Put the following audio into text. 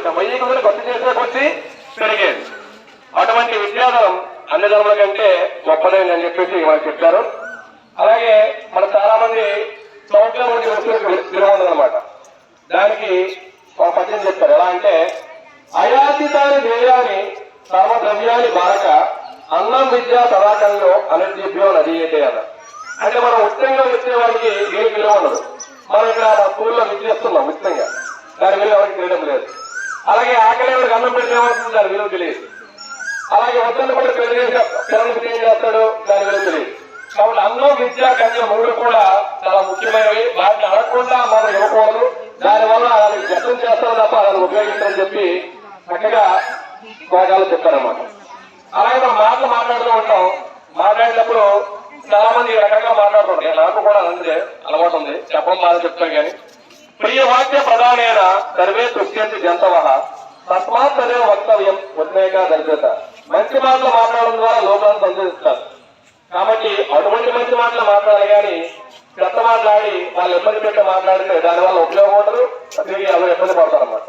వచ్చిన వెయ్యి కొద్ది కొత్త చేసే కొద్ది పెరిగేది అటువంటి విద్యాధనం అన్ని ధర్మాల కంటే గొప్పదైంది అని చెప్పేసి వాళ్ళు చెప్పారు. అలాగే మన చాలా మంది సంవత్సరం గురించి విలువ ఉందన్నమాట దానికి ఒక పద్యం చెప్తారు. ఎలా అంటే అయాచితాన్ని ధ్యేయాన్ని సర్వద్రవ్యాన్ని బారక అన్నం విద్యా తడాకంలో అనర్జీభ్యో నదీయతే అన్న అంటే మనం ఉచితంగా వచ్చే వారికి ఏ విలువ ఉండదు. మనం ఇక్కడ మన స్కూల్లో విద్య ఇస్తున్నాం ఉచితంగా. దాని విలువ ఎవరికి తెలియడం లేదు. అలాగే ఆకలి ఎవరికి అన్నం పెడితే ఏమవుతుంది దాని విలువ తెలియదు. అలాగే వద్దన్న కూడా పెళ్ళి చేసి పిల్లలకి ఏం చేస్తాడు దాని విలువ తెలియదు. కాబట్టి అన్నం విద్య కన్య మూడు కూడా చాలా ముఖ్యమైనవి. వాటిని అడగకుండా మనం ఇవ్వకూడదు. దానివల్ల అది వ్యక్తం చేస్తారు తప్ప దాన్ని ఉపయోగిస్తారని చెప్పి చక్కగా భాగాలు చెప్పారన్నమాట. అలాగే మనం మాటలు మాట్లాడుతూ ఉంటాం. మాట్లాడేటప్పుడు చాలా మంది రకంగా మాట్లాడుతుంటారు. నాకు కూడా అంతే అలవాటు ఉంది. చెప్పడం బాగా చెప్తాం కానీ ప్రియ వాక్య ప్రధానైన సర్వే దృశ్యంతి జంతవ తస్మాత్ సర్వే వక్తవ్యం ఉద్వేగ దర్శత మంచి మాటలు మాట్లాడడం ద్వారా లోకాన్ని సంతోషిస్తారు కాబట్టి అటువంటి మంచి మాటలు మాట్లాడాలి కానీ చెత్త మాట్లాడి వాళ్ళు ఇబ్బంది పెట్టి మాట్లాడితే దానివల్ల ఉపయోగం ఉండదు తిరిగి వాళ్ళు ఇబ్బంది పడతారు అన్నమాట